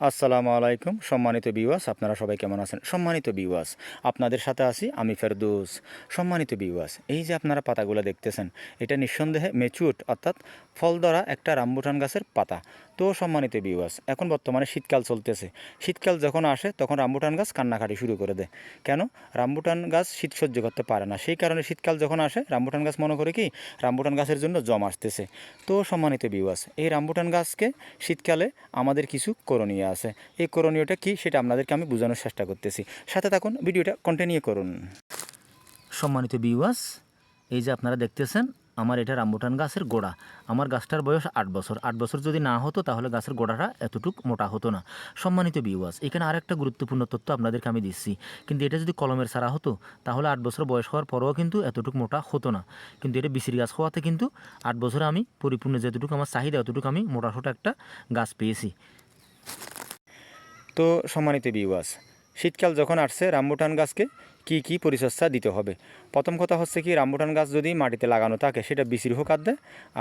আসসালামু আলাইকুম, সম্মানিত বিওয়াস আপনারা সবাই কেমন আছেন? সম্মানিত বিওয়াস আপনাদের সাথে আছি আমি ফেরদৌস। সম্মানিত বিওয়াস এই যে আপনারা পাতাগুলো দেখতেছেন, এটা নিঃসন্দেহে মেচুট অর্থাৎ ফল ধরা একটা রামবুটান গাছের পাতা। তো সম্মানিত বিওয়াস এখন বর্তমানে শীতকাল চলতেছে। শীতকাল যখন আসে, তখন রামবুটান গাছ কান্নাকাটি শুরু করে দেয়। কেন? রামবুটান গাছ শীত সহ্য করতে পারে না। সেই কারণে শীতকাল যখন আসে, রামবুটান গাছ মনে করে কি? রামবুটান গাছের জন্য জম আসতেছে। তো সম্মানিত বিওয়াস এই রামবুটান গাছকে শীতকালে আমাদের কিছু করণীয় আছে। এই করণীয়টা কি সেটা আপনাদেরকে আমি বোঝানোর চেষ্টা করতেছি। সাথে থাকুন, ভিডিওটা কন্টিনিউ করুন। সম্মানিত বিওয়াস এই যে আপনারা দেখতেছেন, আমার এটা রামবুটান গাছের গোড়া। আমার গাছটার বয়স আট বছর। আট বছর যদি না হতো, তাহলে গাছের গোড়াটা এতটুক মোটা হতো না। সম্মানিত বিওয়াস এখানে আরেকটা গুরুত্বপূর্ণ তথ্য আপনাদেরকে আমি দিচ্ছি। কিন্তু এটা যদি কলমের সারা হতো, তাহলে আট বছর বয়স হওয়ার পরেও কিন্তু এতটুকু মোটা হতো না। কিন্তু এটা বিসির গাছ হওয়াতে কিন্তু আট বছরে আমি পরিপূর্ণ যেতটুকু, আমার চাহিদা অতটুকু আমি মোটা সোটা একটা গাছ পেয়েছি। তো সম্মানিত বিওয়াস শীতকাল যখন আসছে, রামবুটান গাছকে কি কি পরিচর্যা দিতে হবে? প্রথম কথা হচ্ছে কি, রামবুটান গাছ যদি মাটিতে লাগানো থাকে, সেটা বিচির হোক আদে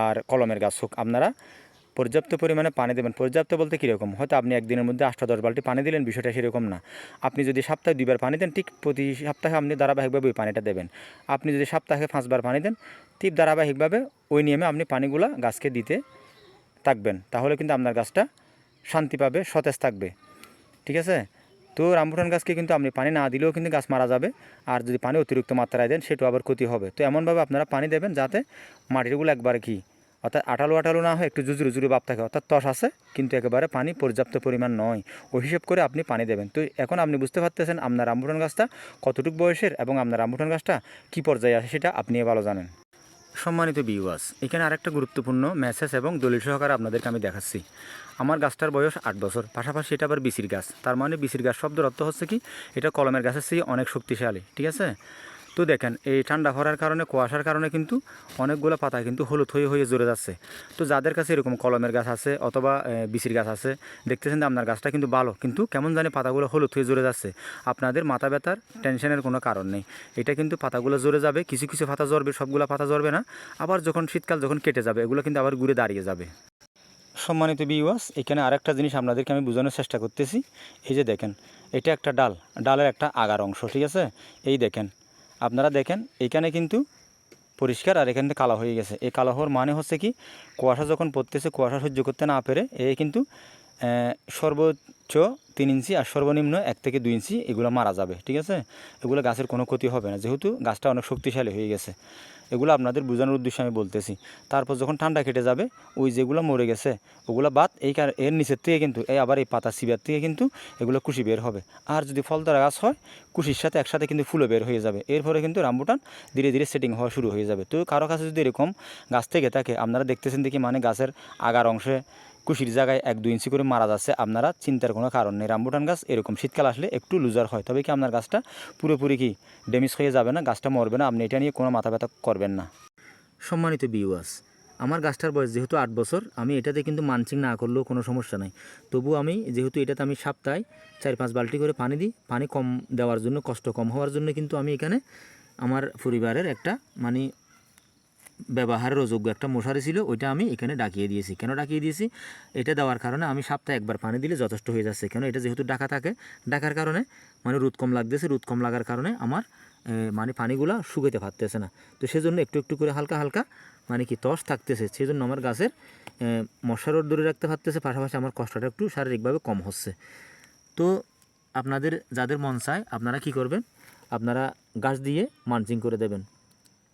আর কলমের গাছ হোক, আপনারা পর্যাপ্ত পরিমাণে পানি দেবেন। পর্যাপ্ত বলতে কীরকম? হয়তো আপনি একদিনের মধ্যে আটটা, দশ বালতি পানি দিলেন, বিষয়টা সেরকম না। আপনি যদি সপ্তাহে দুইবার পানি দেন, ঠিক প্রতি সপ্তাহে আপনি ধারাবাহিকভাবে ওই পানিটা দেবেন। আপনি যদি সপ্তাহে পাঁচবার পানি দেন, ঠিক ধারাবাহিকভাবে ওই নিয়মে আপনি পানিগুলা গাছকে দিতে থাকবেন। তাহলে কিন্তু আপনার গাছটা শান্তি পাবে, সতেজ থাকবে। ঠিক আছে? তো রামবুটান গাছকে কিন্তু আপনি পানি না দিলেও কিন্তু গাছ মারা যাবে। আর যদি পানি অতিরিক্ত মাত্রায় দেন, সেটাও আবার ক্ষতি হবে। তো এমনভাবে আপনারা পানি দেবেন যাতে মাটিরগুলো একবারে কি অর্থাৎ আটালো আটালো না হয়, একটু জুজুরু জুরু ভাব থাকে, অর্থাৎ তস আছে, কিন্তু একেবারে পানি পর্যাপ্ত পরিমাণ নয়। ওই হিসেব করে আপনি পানি দেবেন। তো এখন আপনি বুঝতে পারতেছেন আপনার রামবুটান গাছটা কতটুকু বয়সের এবং আপনার রামবুটান গাছটা কী পর্যায়ে আছে, সেটা আপনি ভালো জানেন। সম্মানিত বিওয়াস এখানে আরেকটা গুরুত্বপূর্ণ মেসেজ এবং দলিল সহকারে আপনাদেরকে আমি দেখাচ্ছি। আমার গাছটার বয়স আট বছর। পাশাপাশি এটা আবার বিসির গাছ। তার মানে বিসির গাছ শব্দের অর্থ হচ্ছে কি? এটা কলমের গাছের চেয়ে অনেক শক্তিশালী, ঠিক আছে? তো দেখেন, এই ঠান্ডা ভরার কারণে, কুয়াশার কারণে কিন্তু অনেকগুলো পাতা কিন্তু হলুদ হয়ে হয়ে জুড়ে যাচ্ছে। তো যাদের কাছে এরকম কলমের গাছ আছে অথবা বিচির গাছ আছে, দেখতেছেন যে আপনার গাছটা কিন্তু ভালো, কিন্তু কেমন জানি পাতাগুলো হলুদ হয়ে জুড়ে যাচ্ছে। আপনাদের মাথা ব্যথার টেনশনের কোনো কারণ নেই। এটা কিন্তু পাতাগুলো জুড়ে যাবে, কিছু কিছু পাতা জ্বরবে, সবগুলো পাতা জ্বরবে না। আবার যখন শীতকাল যখন কেটে যাবে, এগুলো কিন্তু আবার ঘুরে দাঁড়িয়ে যাবে। সম্মানিত বিওয়াস এখানে আরেকটা জিনিস আপনাদেরকে আমি বোঝানোর চেষ্টা করতেছি। এই যে দেখেন, এটা একটা ডাল, ডালের একটা আগার অংশ, ঠিক আছে? এই দেখেন, আপনারা দেখেন, এখানে কিন্তু পরিষ্কার আর এখানে কালো হয়ে গেছে। এই কালো হওয়ার মানে হচ্ছে কি, কুয়াশা যখন পড়তেছে, কুয়াশা সহ্য করতে না পেরে এ কিন্তু সর্বোচ্চ তিন ইঞ্চি আর সর্বনিম্ন এক থেকে দুই ইঞ্চি এগুলো মারা যাবে, ঠিক আছে? এগুলো গাছের কোনো ক্ষতি হবে না, যেহেতু গাছটা অনেক শক্তিশালী হয়ে গেছে। এগুলো আপনাদের বোঝানোর উদ্দেশ্যে আমি বলতেছি। তারপর যখন ঠান্ডা কেটে যাবে, ওই যেগুলো মরে গেছে, ওগুলো বাদ এই এর নিচের থেকে কিন্তু, এই আবার এই পাতা সিবার থেকে কিন্তু এগুলো কুশি বের হবে। আর যদি ফল ধরা গাছ হয়, কুশির সাথে একসাথে কিন্তু ফুলও বের হয়ে যাবে। এরপরে কিন্তু রামবুটান ধীরে ধীরে সেটিং হওয়া শুরু হয়ে যাবে। তো কারও কাছে যদি এরকম গাছ থেকে থাকে, আপনারা দেখতেছেন দেখি মানে গাছের আগার অংশে কুশির জায়গায় এক দুই ইঞ্চি করে মারা যাচ্ছে। আপনারা চিন্তার কোনো কারণ নেই। রামবুটান গাছ এরকম শীতকাল আসলে একটু লুজার হয়। তবে কি আপনার গাছটা পুরোপুরি কি ড্যামেজ হয়ে যাবে না? গাছটা মরবে না? আপনি এটা নিয়ে কোনো মাথা ব্যথা করবেন না। সম্মানিত বিওয়াস আমার গাছটার বয়স যেহেতু আট বছর, আমি এটাতে কিন্তু মানচিং না করলেও কোনো সমস্যা নাই। তবু আমি যেহেতু এটাতে আমি সপ্তাহে চার পাঁচ বালতি করে পানি দিই, পানি কম দেওয়ার জন্য, কষ্ট কম হওয়ার জন্য কিন্তু আমি এখানে আমার পরিবারের একটা মানে ব্যবহারের অযোগ্য একটা মশারি ছিল, ওইটা আমি এখানে ডাকিয়ে দিয়েছি। কেন ডাকিয়ে দিয়েছি? এটা দেওয়ার কারণে আমি সপ্তাহে একবার পানি দিলে যথেষ্ট হয়ে যাচ্ছে। কেন? এটা যেহেতু ডাকা থাকে, ডাকার কারণে মানে রোদ কম লাগতেছে, রোদ কম লাগার কারণে আমার মানে পানিগুলো শুকাইতে পারতেছে না। তো সেজন্য একটু একটু করে হালকা হালকা মানে কি তস থাকতেছে, সেজন্য আমার গাছের মশারও দূরে রাখতে পারতেছে, পাশাপাশি আমার কষ্টটা একটু শারীরিকভাবে কম হচ্ছে। তো আপনাদের, যাদের মন চায়, আপনারা কি করবেন? আপনারা গাছ দিয়ে মানচিং করে দেবেন।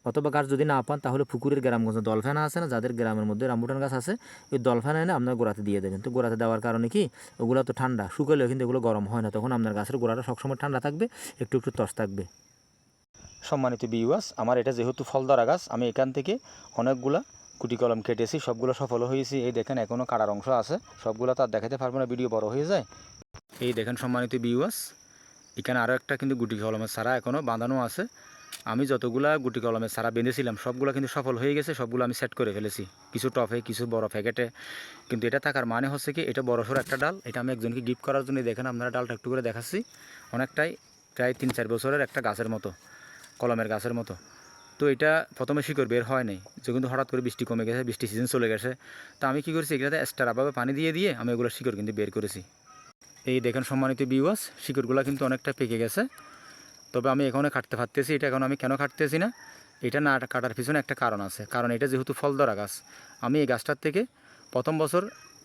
অথবা গাছ যদি না পান, তাহলে পুকুরের গ্রামগঞ্জে, দলফানা আছে না? যাদের গ্রামের মধ্যে রামবুটান গাছ আছে, ওই দলফানা এনে আপনার গোড়াতে দিয়ে দেবেন। তো গোড়াতে দেওয়ার কারণে কি? ওগুলো তো ঠান্ডা, শুকালেও কিন্তু এগুলো গরম হয় না। তখন আপনার গাছের গোড়াটা সবসময় ঠান্ডা থাকবে, একটু একটু তস থাকবে। সম্মানিত বিওয়াস আমার এটা যেহেতু ফলদারা গাছ, আমি এখান থেকে অনেকগুলা কুটি কলম কেটেছি, সবগুলো সফল হয়েছি। এই দেখেন এখনও কাটার অংশ আছে। সবগুলো তো আর দেখাতে পারব না ভিডিও বড় হয়ে যায়। এই দেখেন, সম্মানিত বিওয়াস এখানে আরও একটা কিন্তু গুটি কলমের সারা এখনও বাঁধানো আছে। আমি যতগুলা গুটি কলমে সারা বেঁধেছিলাম, সবগুলো কিন্তু সফল হয়ে গেছে, সবগুলো আমি সেট করে ফেলেছি। কিছু টফে কিছু বড় প্যাকেটে কিন্তু এটা থাকার মানে হচ্ছে কি, এটা বড় সড়ো একটা ডাল। এটা আমি একজনকে গিফট করার জন্য দেখেন, আপনারা ডালটা একটু করে দেখাচ্ছি। অনেকটাই প্রায় তিন চার বছরের একটা গাছের মতো, কলমের গাছের মতো। তো এটা প্রথমে শিকড় বের হয় নাই, যে কিন্তু হঠাৎ করে বৃষ্টি কমে গেছে বৃষ্টি সিজন চলে গেছে। তো আমি কী করেছি, এগুলোতে এক্সট্রাভাবে পানি দিয়ে দিয়ে আমি ওগুলো শিকড় কিন্তু বের করেছি। এই দেখেন সম্মানিত বিওয়াস শিকড়গুলো কিন্তু অনেকটা পেকে গেছে। তবে আমি এখানে কাটতে পারতেছি, এটা এখন আমি কেন কাটতেছি না? এটা না কাটার পিছনে একটা কারণ আছে। কারণ এটা যেহেতু ফল ধরা গাছ, আমি এই গাছটার থেকে প্রথম বছর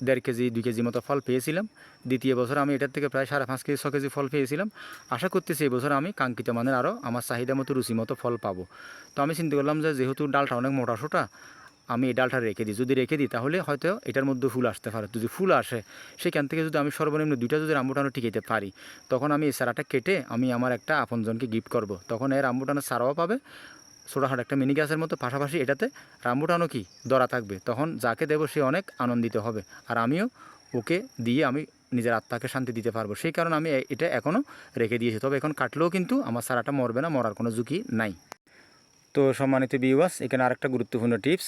দেড় কেজি, দুই কেজি মতো ফল পেয়েছিলাম। দ্বিতীয় বছর আমি এটার থেকে প্রায় সাড়ে পাঁচ কেজি, ছ কেজি ফল পেয়েছিলাম। আশা করতেছি এই বছর আমি কাঙ্ক্ষিত মানের আরও আমার চাহিদা মতো রুচি মতো ফল পাবো। তো আমি চিন্তা করলাম যে যেহেতু ডালটা অনেক মোটা সোটা আমি এই ডালটা রেখে দিই। যদি রেখে দিই, তাহলে হয়তো এটার মধ্যে ফুল আসতে পারে। যদি ফুল আসে, সেখান থেকে যদি আমি সর্বনিম্ন দুইটা যদি রামবুটানো টিকাইতে পারি, তখন আমি এই সারাটা কেটে আমি আমার একটা আপনজনকে গিফট করব। তখন এই রামবুটানের চারাও পাবে। ছোটোখাটো একটা মিনি গাছের মতো। পাশাপাশি এটাতে রামবুটানো কি? দরা থাকবে। তখন যাকে দেবো, সে অনেক আনন্দিত হবে। আর আমিও ওকে দিয়ে আমি নিজের আত্মাকে শান্তি দিতে পারব। সেই কারণে আমি এটা এখনও রেখে দিয়েছি। তবে এখন কাটলেও কিন্তু আমার সারাটা মরবে না, মরার কোনো ঝুঁকি নাই। তো সম্মানিত বিওয়াস এখানে আরেকটা গুরুত্বপূর্ণ টিপস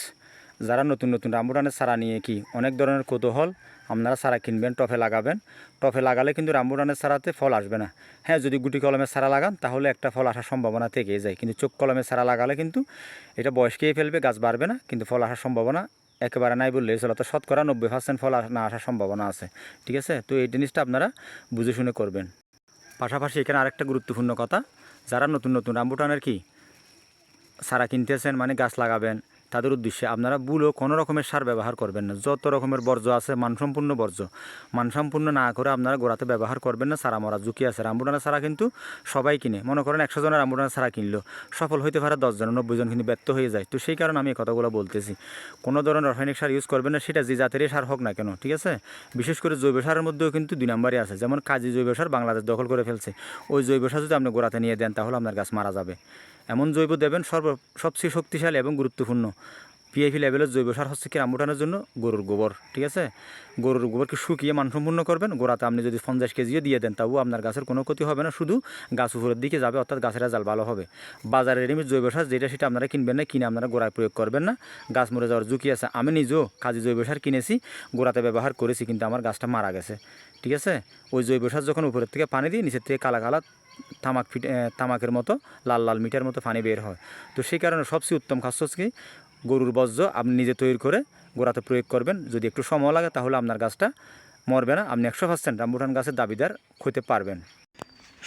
যারা নতুন নতুন রামবুটানের সারা নিয়ে কি অনেক ধরনের কৌতূহল, আপনারা সারা কিনবেন টফে লাগাবেন। টফে লাগালে কিন্তু রামবুটানের সারাতে ফল আসবে না। হ্যাঁ যদি গুটি কলমের সারা লাগান, তাহলে একটা ফল আসার সম্ভাবনা থেকে যায়। কিন্তু চোখ কলমের সারা লাগালে কিন্তু এটা বয়স খেয়ে ফেলবে, গাছ বাড়বে না, কিন্তু ফল আসার সম্ভাবনা একেবারে নাই বললে চলো। তো শতকরা নব্বই পার্সেন্ট ফল না আসার সম্ভাবনা আছে। ঠিক আছে? তো এই জিনিসটা আপনারা বুঝে শুনে করবেন। পাশাপাশি এখানে আরেকটা গুরুত্বপূর্ণ কথা, যারা নতুন নতুন রামবুটানের কি সারা কিনতেছেন মানে গাছ লাগাবেন তাদের উদ্দেশ্যে আপনারা বুলো কোনো রকমের সার ব্যবহার করবেন না। যত রকমের বর্জ্য আছে, মানসম্পূর্ণ বর্জ্য। মানসম্পূর্ণ না করে আপনারা গোড়াতে ব্যবহার করবেন না, সারা মরা ঝুঁকি আছে। রামবুটানের সারা কিন্তু সবাই কিনে। মনে করেন একশো জনের রামবুটানের সারা কিনলো। সফল হইতে পারে দশজন নব্বই জন কিন্তু ব্যর্থ হয়ে যায়। তো সেই কারণে আমি এই কথাগুলো বলতেছি। কোনো ধরনের রাসায়নিক সার ইউজ করবেন না, সেটা যে জাতেরই সার হোক না কেন, ঠিক আছে? বিশেষ করে জৈব সারের মধ্যেও কিন্তু দুই নম্বরই আছে। যেমন কাজী জৈব সার বাংলাদেশ দখল করে ফেলছে। ওই জৈব সার যদি আপনি গোড়াতে নিয়ে দেন, তাহলে আপনার গাছ মারা যাবে। এমন জৈব দেবেন সর্ব, সবচেয়ে শক্তিশালী এবং গুরুত্বপূর্ণ। পিএফি লেভেলের জৈব সার হচ্ছে কি আমুটানোর জন্য গরুর গোবর, ঠিক আছে? গরুর গোবরকে শুকিয়ে মানসম্পূর্ণ করবেন, গোড়াতে আপনি যদি পঞ্চাশ কেজিও দিয়ে দেন, তাও আপনার গাছের কোনো ক্ষতি হবে না, শুধু গাছ উপরের দিকে যাবে, অর্থাৎ গাছের রেজাল্ট ভালো হবে। বাজারে রেডিমেড জৈব সার, যেটা সেটা আপনারা কিনবেন না, কিনে আপনারা গোড়ায় প্রয়োগ করবেন না। গাছ মরে যাওয়ার ঝুঁকি আছে। আমি নিজেও কাজী জৈব সার কিনেছি, গোড়াতে ব্যবহার করেছি, কিন্তু আমার গাছটা মারা গেছে, ঠিক আছে? ওই জৈব সার যখন উপরের থেকে পানি দিই, নিচের থেকে কালা কালা তামাক ফিট তামাকের মতো লাল লাল মিটার মতো পানি বের হয়। তো সেই কারণে সবচেয়ে উত্তম খাদ্য হচ্ছে কি, গরুর বজ্র আপনি নিজে তৈরি করে গোড়াতে প্রয়োগ করবেন। যদি একটু সময় লাগে তাহলে আপনার গাছটা মরবে না, আপনি একশো পার্সেন্ট রামবুটান গাছের দাবিদার হতে পারবেন।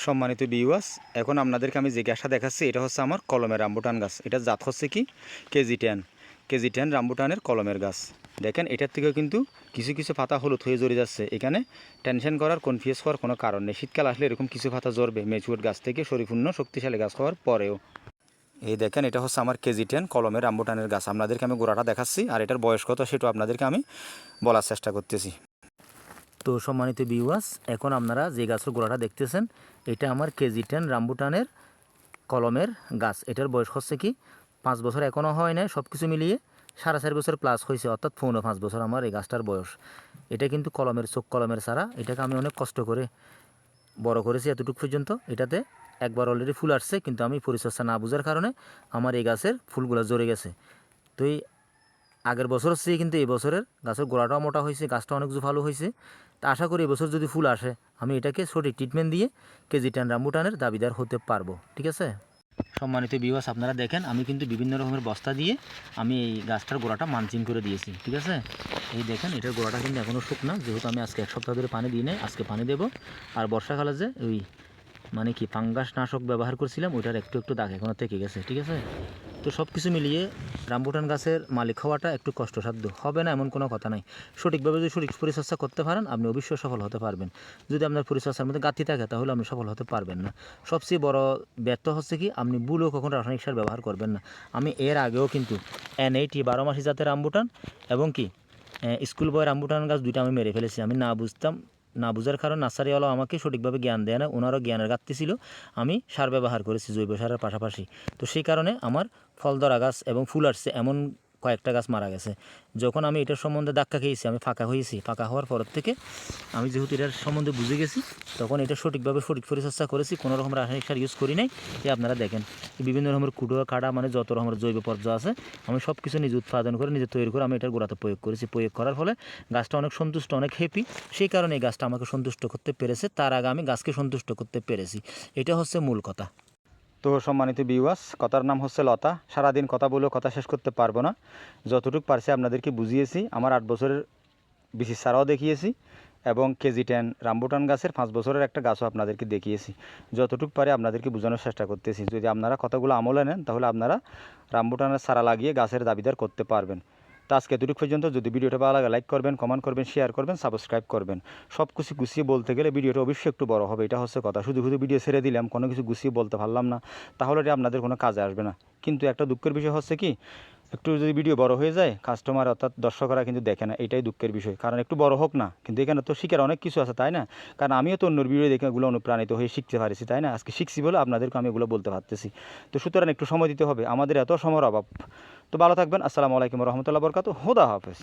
সম্মানিত বিওয়াস এখন আপনাদেরকে আমি যে গ্যাসটা দেখাচ্ছি, এটা হচ্ছে আমার কলমের রামবুটান গাছ। এটা জাত হচ্ছে কি, কেজি টেন কেজি টেন রামবুটানের কলমের গাছ। দেখেন, এটার থেকেও কিন্তু কিছু কিছু পাতা হলুদ হয়ে জড়ে যাচ্ছে। এখানে টেনশন করার কনফিউজ হওয়ার কোনো কারণ নেই। শীতকাল আসলে এরকম কিছু পাতা জ্বরবে। মেচুয়ার গাছ থেকে পরিপূর্ণ শক্তিশালী গাছ হওয়ার পরেও। এই দেখেন, এটা হচ্ছে আমার কেজি টেন কলমের রামবুটানের গাছ। আপনাদেরকে আমি গোড়াটা দেখাচ্ছি, আর এটার বয়স কত সেটাও আপনাদেরকে আমি বলার চেষ্টা করতেছি। তো সম্মানিত বিওয়াস এখন আপনারা যে গাছের গোড়াটা দেখতেছেন, এটা আমার কেজি টেন রামবুটানের কলমের গাছ। এটার বয়স হচ্ছে কি? পাঁচ বছর এখনও হয় না সব কিছু মিলিয়ে সাড়ে চার বছর প্লাস হয়েছে অর্থাৎ পৌনে পাঁচ বছর আমার এই গাছটার বয়স। এটা কিন্তু কলমের চোখ, কলমের সারা এটাকে আমি অনেক কষ্ট করে বড় করেছি এতটুকু পর্যন্ত। এটাতে একবার অলরেডি ফুল আসছে, কিন্তু আমি পরিচর্যা না বোঝার কারণে আমার এই গাছের ফুলগুলো জড়ে গেছে। তো এই আগের বছর হচ্ছে কিন্তু এই বছরের গাছের গোড়াটাও মোটা হয়েছে গাছটা অনেক ভালো হয়েছে। তা আশা করি এবছর যদি ফুল আসে, আমি এটাকে সঠিক ট্রিটমেন্ট দিয়ে কেজি টেন রামবুটানের দাবিদার হতে পারব, ঠিক আছে? সম্মানিত বিবাস আপনারা দেখেন, আমি কিন্তু বিভিন্ন রকমের বস্তা দিয়ে আমি এই গাছটার গোড়াটা মানচিং করে দিয়েছি, ঠিক আছে? এই দেখেন, এটার গোড়াটা কিন্তু এখনও শুকনা, যেহেতু আমি আজকে এক সপ্তাহ ধরে পানি দিই নাই, আজকে পানি দেবো। আর বর্ষাকালে যে ওই মানে কি, ফাঙ্গাস নাশক ব্যবহার করছিলাম, ওইটার একটু একটু দাগ এখনও থেকে গেছে, ঠিক আছে? তো সব কিছু মিলিয়ে রামবুটান গাছের মালিক হওয়াটা একটু কষ্টসাধ্য। হবে না এমন কোনো কথা নাই। সঠিকভাবে যদি সঠিক পরিচর্যা করতে পারেন, আপনি অবশ্যই সফল হতে পারবেন। যদি আপনার পরিচর্যার মধ্যে গাঁথি থাকে, তাহলে আপনি সফল হতে পারবেন না। সবচেয়ে বড় ব্যর্থ হচ্ছে কি, আপনি বুলেও কখনো রাসায়নিক সার ব্যবহার করবেন না। আমি এর আগেও কিন্তু এন এইটি বারো মাসি জাতের রামবুটান এবং কি স্কুল বয় রামবুটান গাছ দুইটা আমি মেরে ফেলেছি, আমি না বুঝতাম। না বুঝার কারণ নার্সারিওয়ালা আমাকে সঠিকভাবে জ্ঞান দেয় না, ওনারও জ্ঞানের ঘাটতি ছিল। আমি সার ব্যবহার করেছি জৈব সারের পাশাপাশি। তো সেই কারণে আমার ফল ধরা গাছ এবং ফুল আসছে এমন কয়েকটা গাছ মারা গেছে। যখন আমি এটার সম্বন্ধে ধাক্কা খেয়েছি, আমি ফাঁকা হয়েছি। ফাঁকা হওয়ার পর থেকে আমি যেহেতু এটার সম্বন্ধে বুঝে গেছি, তখন এটা সঠিকভাবে সঠিক পরিচর্যা করেছি। কোনো রকম রাসায়নিক সার ইউজ করি নাই। এই আপনারা দেখেন বিভিন্ন রকমের কুটো কাটা মানে যত রকমের জৈব পর্যায় আছে, আমি সব কিছু নিজে উৎপাদন করে, নিজে তৈরি করে আমি এটার গোড়াতে প্রয়োগ করেছি। প্রয়োগ করার ফলে গাছটা অনেক সন্তুষ্ট, অনেক হ্যাপি সেই কারণে এই গাছটা আমাকে সন্তুষ্ট করতে পেরেছে। তার আগে আমি গাছকে সন্তুষ্ট করতে পেরেছি। এটা হচ্ছে মূল কথা। তো সম্মানিত বিওয়াস কথার নাম হচ্ছে লতা। সারাদিন কথা বলেও কথা শেষ করতে পারব না। যতটুকু পারছি আপনাদেরকে বুঝিয়েছি, আমার আট বছরের বিশেষ সারাও দেখিয়েছি এবং কেজি টেন রামবুটান গাছের পাঁচ বছরের একটা গাছও আপনাদেরকে দেখিয়েছি। যতটুকু পারে আপনাদেরকে বোঝানোর চেষ্টা করতেছি। যদি আপনারা কথাগুলো আমলে নেন, তাহলে আপনারা রামবুটানের সারা লাগিয়ে গাছের দাবিদার করতে পারবেন। তো আজকে এতটুকু পর্যন্ত। যদি ভিডিওটা ভালো লাগে লাইক করবেন কমেন্ট করবেন শেয়ার করবেন সাবস্ক্রাইব করবেন। সব কিছু গুছিয়ে বলতে গেলে ভিডিওটা অবশ্যই একটু বড় হবে, এটা হচ্ছে কথা। শুধু শুধু ভিডিও ছেড়ে দিলাম, কোনো কিছু গুছিয়ে বলতে পারলাম না। তাহলে এটা আপনাদের কোনো কাজে আসবে না। কিন্তু একটা দুঃখের বিষয় হচ্ছে কি একটু যদি ভিডিও বড় হয়ে যায় কাস্টমার অর্থাৎ দর্শকরা কিন্তু দেখে না, এটাই দুঃখের বিষয়। কারণ একটু বড় হোক না, কিন্তু এখানে তো শিখার অনেক কিছু আছে, তাই না? কারণ আমিও তো অন্যর ভিডিও দেখে এগুলো অনুপ্রাণিত হয়ে শিখতে পারছি, তাই না? আজকে শিখছি বলে আপনাদেরকে আমি এগুলো বলতে পারতেছি। তো সুতরাং একটু সময় দিতে হবে, আমাদের এত সময়ের অভাব। তো ভালো থাকবেন, আসসালামু আলাইকুম রহমতুল্লাহ বরকাত হুদা হাফেজ।